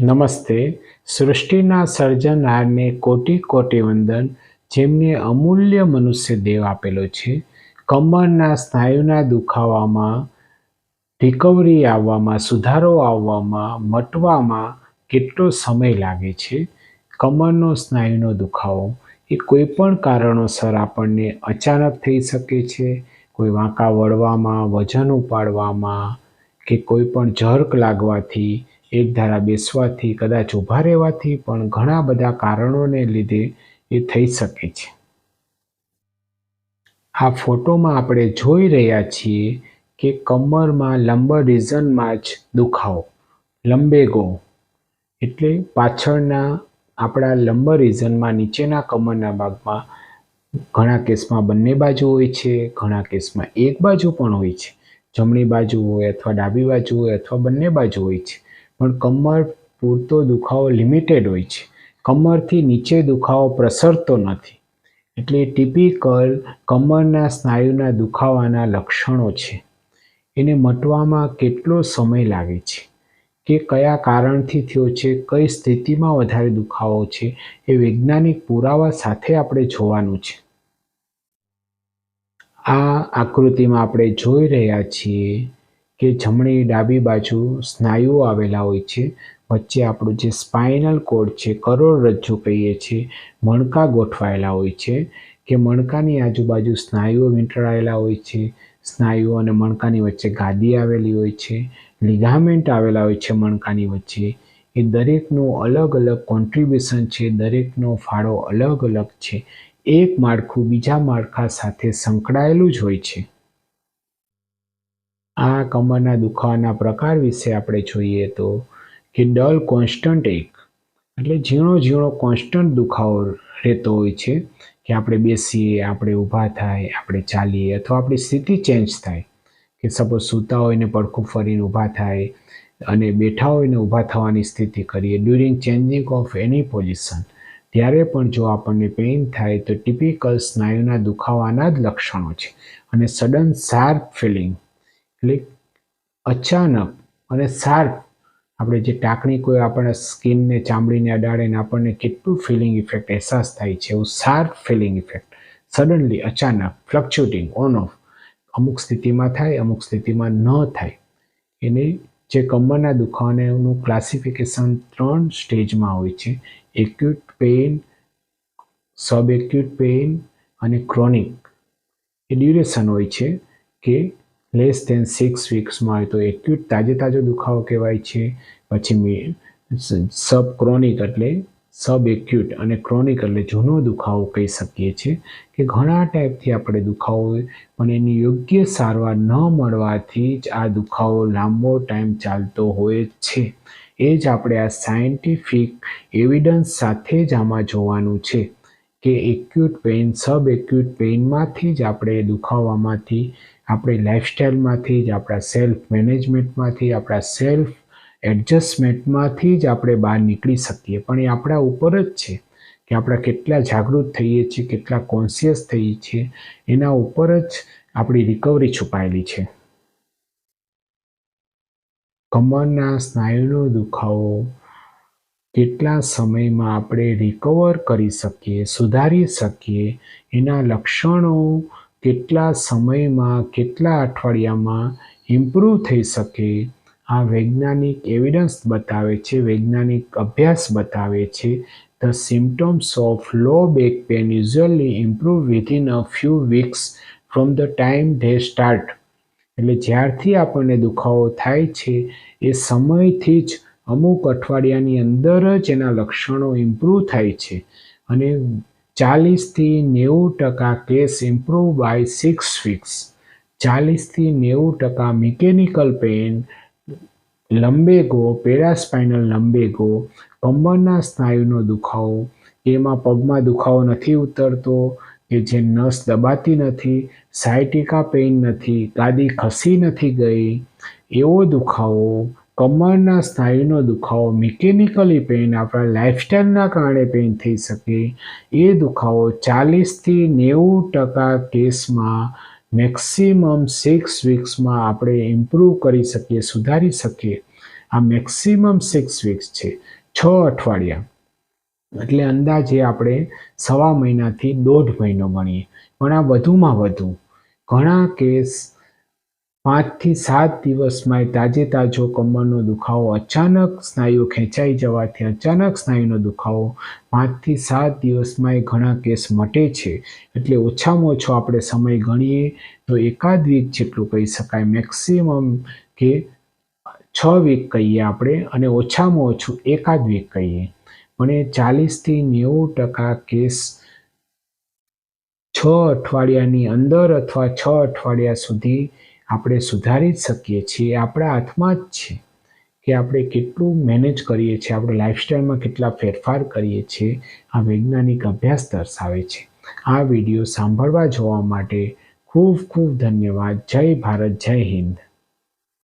નમસ્તે. સૃષ્ટિના સર્જનહારને કોટી કોટી વંદન, જેમને અમૂલ્ય મનુષ્ય દેવ આપેલો છે. કમરના સ્નાયુના દુખાવામાં, રિકવરી આવવામાં, સુધારો આવવામાં, મટવામાં કેટલો સમય લાગે છે? કમરનો સ્નાયુનો દુખાવો એ કોઈ પણ કારણોસર આપણને અચાનક થઈ શકે છે. કોઈ વાંકા વળવામાં, વજન ઉપાડવામાં કે કોઈ પણ જર્ક લાગવાથી એક ધારા બેસવાથી કદાચ ઊભા રહેવાથી પણ ઘણા બધા કારણોને લીધે એ થઈ શકે છે. આ ફોટોમાં આપણે જોઈ રહ્યા છીએ કે કમરમાં લંબ રિઝનમાં જ દુખાવો લંબેગો એટલે પાછળના આપણા લંબ રિઝનમાં નીચેના કમરના ભાગમાં ઘણા કેસમાં બંને બાજુ હોય છે, ઘણા કેસમાં એક બાજુ પણ હોય છે. જમણી બાજુ હોય અથવા ડાબી બાજુ હોય અથવા બંને બાજુ હોય છે. પણ કમર પૂરતો દુખાવો લિમિટેડ હોય છે. કમરથી નીચે દુખાવો પ્રસરતો નથી. એટલે ટિપિકલ કમરના સ્નાયુના દુખાવાના લક્ષણો છે. એને મટવામાં કેટલો સમય લાગે છે? કે કયા કારણથી થયો છે? કઈ સ્થિતિમાં વધારે દુખાવો છે? એ વૈજ્ઞાનિક પુરાવા સાથે આપણે જોવાનું છે. આ આકૃતિમાં આપણે જોઈ રહ્યા છીએ કે જમણી ડાબી બાજુ સ્નાયુઓ આવેલા હોય છે. વચ્ચે આપણું જે સ્પાઇનલ કોડ છે કરોડરજ્જુ કહીએ છીએ, મણકા ગોઠવાયેલા હોય છે. કે મણકાની આજુબાજુ સ્નાયુઓ વીંટળાયેલા હોય છે. સ્નાયુઓ અને મણકાની વચ્ચે ગાદી આવેલી હોય છે. લિગામેન્ટ આવેલા હોય છે મણકાની વચ્ચે. એ દરેકનું અલગ અલગ કોન્ટ્રીબ્યુશન છે, દરેકનો ફાળો અલગ અલગ છે. એક માળખું બીજા માળખા સાથે સંકળાયેલું જ હોય છે. આ કમરના દુખાવાના પ્રકાર વિશે આપણે જોઈએ તો કે ડલ કોન્સ્ટન્ટ એક, એટલે ઝીણો ઝીણો કોન્સ્ટન્ટ દુખાવો રહેતો હોય છે કે આપણે બેસીએ, આપણે ઊભા થાય, આપણે ચાલીએ અથવા આપણી સ્થિતિ ચેન્જ થાય. કે સપોઝ સૂતા હોય ને પડખું ફરીને ઊભા થાય અને બેઠા હોય ને ઊભા થવાની સ્થિતિ કરીએ ડ્યુરિંગ ચેન્જિંગ ઓફ એની પોઝિશન ત્યારે પણ જો આપણને પેઇન થાય તો ટિપિકલ સ્નાયુના દુખાવાના જ લક્ષણો છે અને સડન શાર્પ ફિલિંગ એટલે અચાનક અને શાર્પ આપણે જે ટાંકણી કોઈ આપણા સ્કિનને ચામડીને અડાડે આપણને કેટલું ફિલિંગ ઇફેક્ટ અહેસાસ થાય છે, એવું શાર્પ ફિલિંગ ઇફેક્ટ સડનલી અચાનક ફ્લક્ચ્યુટિંગ ઓન ઓફ અમુક સ્થિતિમાં થાય, અમુક સ્થિતિમાં ન થાય. એને જે કમરના દુખાવાનું ક્લાસિફિકેશન ત્રણ સ્ટેજમાં હોય છે acute pain sub acute pain અને ક્રોનિક એ ડ્યુરેશન હોય છે કે લેસ દેન સિક્સ વીક્સમાં હોય તો એક્યુટ તાજે તાજો દુખાવો કહેવાય છે. પછી સબ ક્રોનિક એટલે સબ એક્યુટ અને ક્રોનિક એટલે જૂનો દુખાવો કહી શકીએ છીએ કે ઘણા ટાઈપથી આપણે દુખાવો પણ એની યોગ્ય સારવાર ન મળવાથી જ આ દુખાવો લાંબો ટાઈમ ચાલતો હોય છે. એ જ આપણે આ સાયન્ટિફિક એવિડન્સ સાથે જ આમાં જોવાનું છે. કે એક્યુટ પેઇન સબ એક્યુટ પેઇનમાંથી જ આપણે દુખાવામાંથી, આપણી લાઇફસ્ટાઇલમાંથી જ, આપણા સેલ્ફ મેનેજમેન્ટમાંથી આપણા સેલ્ફ એડજસ્ટમેન્ટમાંથી જ આપણે બહાર નીકળી શકીએ. પણ એ આપણા ઉપર જ છે કે આપણા કેટલા જાગૃત થઈએ છીએ, કેટલા કોન્શિયસ થઈએ છીએ, એના ઉપર જ આપણી રિકવરી છુપાયેલી છે. કમરના સ્નાયુનો દુખાવો કેટલા સમયમાં આપણે રિકવર કરી શકીએ, સુધારી શકીએ, એના લક્ષણો કેટલા સમયમાં, કેટલા અઠવાડિયામાં ઇમ્પ્રૂવ થઈ શકે, આ વૈજ્ઞાનિક એવિડન્સ બતાવે છે, વૈજ્ઞાનિક અભ્યાસ બતાવે છે. The symptoms of low back pain usually improve within a few weeks from the time they start એટલે જ્યારથી આપણને દુખાવો થાય છે, એ સમયથી જ અમુક અઠવાડિયાની અંદર જ એના લક્ષણો ઇમ્પ્રૂવ થાય છે. અને ચાલીસથી નેવું ટકા case improve by six weeks ચાલીસથી નેવું ટકા મિકેનિકલ પેઇન લંબેગો પેરાસ્પાઇનલ લંબેગો કમરના સ્નાયુનો દુખાવો એમાં પગમાં દુખાવો નથી ઉતરતો, કે જે નસ દબાતી નથી સાયટિકા પેઇન નથી, ગાદી ખસી નથી ગઈ, એવો દુખાવો કમરના સ્નાયુનો દુખાવો મિકેનિકલી પેઇન આપણા લાઇફસ્ટાઈલના કારણે પેઇન થઈ શકે. એ દુખાવો ચાલીસથી નેવું ટકા કેસમાં મેક્સિમમ સિક્સ વીક્સમાં આપણે ઇમ્પ્રૂવ કરી શકીએ, સુધારી શકીએ. આ મેક્સિમમ સિક્સ વીક્સ છે. છ અઠવાડિયા. એટલે અંદાજે આપણે સવા મહિનાથી દોઢ મહિનો ગણીએ. પણ આ વધુમાં વધુ. ઘણા કેસ પાંચથી સાત દિવસમાં તાજે તાજો કમરનો દુખાવો અચાનક સ્નાયુ ખેંચાઈ જવાથી અચાનક સ્નાયુનો દુખાવો પાંચથી સાત દિવસમાં ઘણા કેસ મટે છે. એટલે ઓછામાં ઓછો આપણે સમય ગણીએ તો એકાદ વીક જેટલું કહી શકાય. મેક્સિમમ કે છ વીક કહીએ આપણે અને ઓછામાં ઓછું એકાદ વીક કહીએ. પણ એ ચાલીસથી નેવું ટકા કેસ છ અઠવાડિયાની અંદર અથવા છ અઠવાડિયા સુધી આપણે સુધારી જ શકીએ છીએ આપણા હાથમાં જ છે કે આપણે કેટલું મેનેજ કરીએ છીએ, આપણે લાઈફસ્ટાઈલમાં કેટલા ફેરફાર કરીએ છીએ, આ વૈજ્ઞાનિક અભ્યાસ દર્શાવે છે. આ વીડિયો સાંભળવા જોવા માટે ખૂબ ખૂબ ધન્યવાદ. જય ભારત, જય હિન્દ.